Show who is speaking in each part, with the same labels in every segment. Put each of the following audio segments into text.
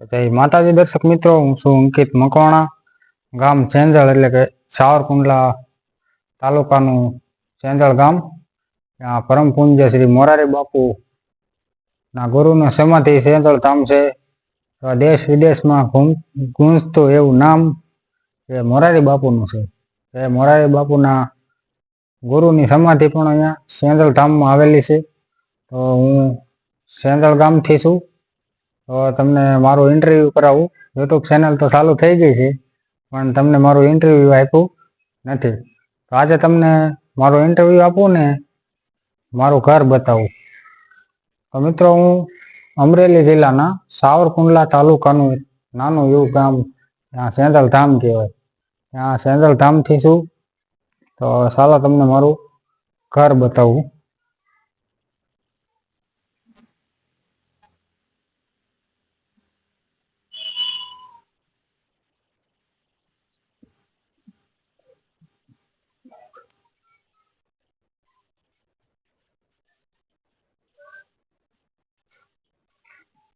Speaker 1: જય માતાજી દર્શક મિત્રો, હું છું અંકિત મકવાણા. ગામ ચેંજળ એટલે કે સાવરકુંડલા તાલુકાનું ચેંજળ ગામ. ત્યાં પરમ પૂજ્ય શ્રી મોરારી બાપુ ના ગુરુનું સમાધિ ચેંજળ ધામ છે. દેશ વિદેશમાં ગુંજતું એવું નામ એ મોરારી બાપુનું છે. એ મોરારી બાપુના ગુરુની સમાધિ પણ અહીંયા સેંજળ ધામમાં આવેલી છે. તો હું સેંજળ ગામથી છું. તો તમને મારું ઇન્ટરવ્યૂ કરાવું. યુટ્યુબ ચેનલ તો ચાલુ થઈ ગઈ છે, પણ તમને મારું ઇન્ટરવ્યૂ આપ્યું નથી. તો આજે તમને મારું ઇન્ટરવ્યૂ આપું ને, મારું ઘર બતાવું. તો મિત્રો, હું અમરેલી જિલ્લાના સાવરકુંડલા તાલુકાનું નાનું એવું ગામ, ત્યાં સેંજલ ધામ કહેવાય. ત્યાં સેંદલધામથી છું. તો ચાલો તમને મારું ઘર બતાવું.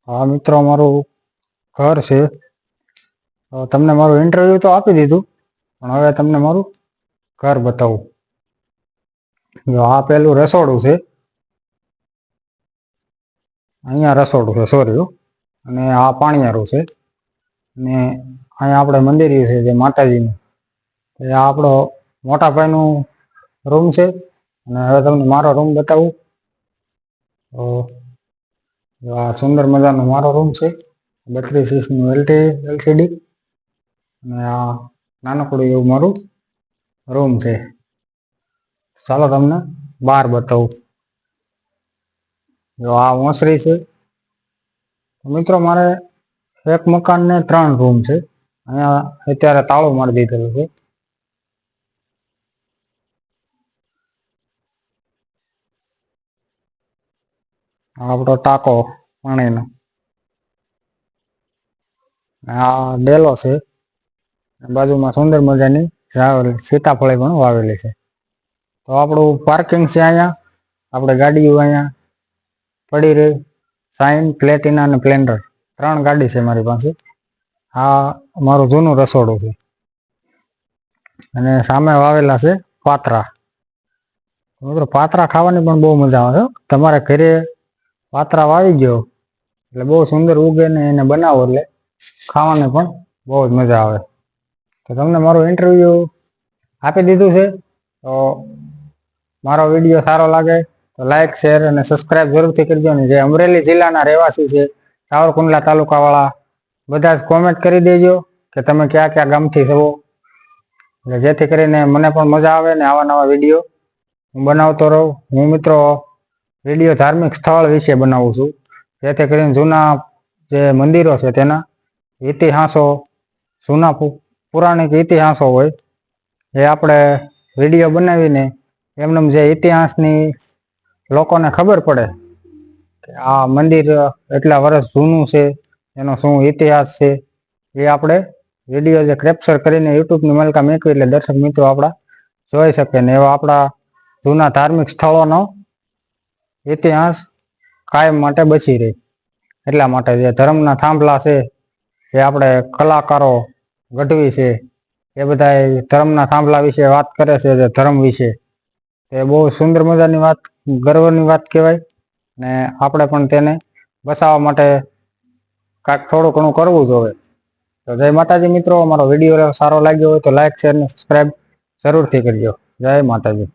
Speaker 1: હા, મિત્રો મારું ઘર છે. તમને મારું ઇન્ટરવ્યુ તો આપી દીધું, પણ હવે તમને મારું ઘર બતાવું. આ પેલું રસોડું છે. અહીંયા રસોડું છે સોરી અને આ પાણીયારું છે. અને અહીંયા આપણે મંદિર છે, જે માતાજીનું. એ આપણો મોટા ભાઈનું રૂમ છે. અને હવે તમને મારો રૂમ બતાવું. આ સુંદર મજાનો મારો રૂમ છે. બત્રીસ ઇંચનું એલટી એલસીડી અને આ નાનકડું એવું મારું રૂમ છે. ચાલો તમને બહાર બતાવું. જો આ ઓસરી છે. મિત્રો મારે એક મકાન ને ત્રણ રૂમ છે. અહીંયા અત્યારે તાળું મારી દીધેલું છે. આપણો ટાંકો પાણીનો. આ ડેલો છે. બાજુમાં સુંદર મજાની સીતાફળી પણ વાવેલી છે. તો આપણું પાર્કિંગ છે અહીંયા. આપણે ગાડીઓ અહીંયા પડી રહી. સાઇન પ્લેટિના અને પ્લેન્ડર ત્રણ ગાડી છે મારી પાસે. આ મારું જૂનું રસોડું છે. અને સામે વાવેલા છે પાત્રા. મિત્રો પાત્રા ખાવાની પણ બહુ મજા આવે છે. તમારે ઘરે પાત્રા વાવી ગયો. એટલે બહુ સુંદર ઉગે ને એને બનાવો એટલે ખાવાની પણ બહુ જ મજા આવે. તો તમને મારો ઇન્ટરવ્યૂ આપી દીધું છે, તો મારો વીડિયો સારો લાગે તો લાઈક શેર અને સબસ્ક્રાઇબ જરૂરથી કરજો ને. જે અમરેલી જિલ્લાના રહેવાસી છે, સાવરકુંડલા તાલુકાવાળા, બધા જ કોમેન્ટ કરી દેજો કે તમે કયા કયા ગામથી છો. એટલે જેથી કરીને મને પણ મજા આવે ને આવા નવા વીડિયો હું બનાવતો રહું. હું મિત્રો વીડિયો ધાર્મિક સ્થળ વિશે બનાવું છું. જેથી કરીને જૂના જે મંદિરો છે તેના ઇતિહાસો, જૂના પૌરાણિક ઇતિહાસો હોય, એ આપણે વીડિયો બનાવીને એમને જે ઇતિહાસની લોકોને ખબર પડે કે આ મંદિર એટલા વર્ષ જૂનું છે, એનો શું ઇતિહાસ છે, એ આપણે વીડિયો જે કેપ્ચર કરીને યુટ્યુબની મલકા મેકવી એટલે દર્શક મિત્રો આપણા જોઈ શકે ને એવા આપણા જૂના ધાર્મિક સ્થળોનો ઇતિહાસ કાયમ માટે બચી રહે. એટલા માટે જે ધર્મના થાંભલા છે, જે આપણે કલાકારો ગઢવી છે, એ બધા ધર્મના થાંભલા વિશે વાત કરે છે, જે ધર્મ વિશે. તે બહુ સુંદર મજાની વાત, ગર્વની વાત કહેવાય. ને આપણે પણ તેને બસાવવા માટે કાંઈક થોડું ઘણું કરવું જોઈએ તો જય માતાજી મિત્રો, અમારો વીડિયો સારો લાગ્યો હોય તો લાઈક શેર ને સબસ્ક્રાઈબ જરૂરથી કરજો. જય માતાજી.